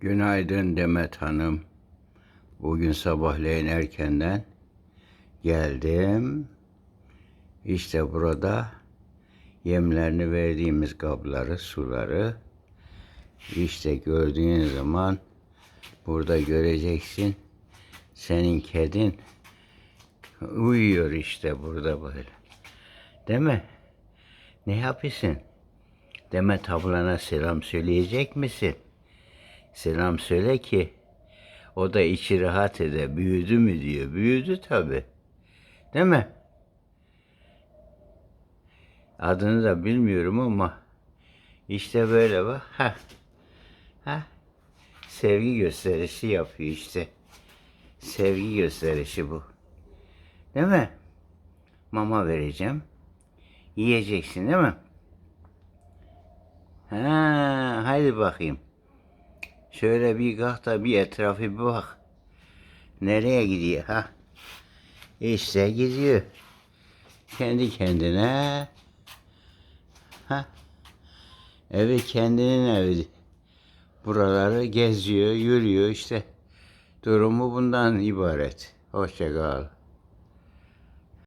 Günaydın Demet Hanım. Bugün sabahleyin erkenden geldim. İşte burada yemlerini verdiğimiz kabları, suları. İşte gördüğün zaman burada göreceksin. Senin kedin uyuyor işte burada böyle. Değil mi? Ne yapıyorsun? Demet ablana selam söyleyecek misin? Selam söyle ki o da içi rahat ede. Büyüdü mü diyor. Büyüdü tabi. Değil mi? Adını da bilmiyorum ama işte böyle bak. Ha. Ha. Sevgi gösterisi yapıyor işte. Sevgi gösterisi bu. Değil mi? Mama vereceğim. Yiyeceksin değil mi? Ha, haydi bakayım. Şöyle bir kalk da bir etrafı bir bak. Nereye gidiyor ha? İşte gidiyor. Kendi kendine. Ha? Evi kendinin evi. Buraları geziyor, yürüyor işte. Durumu bundan ibaret. Hoşça kal.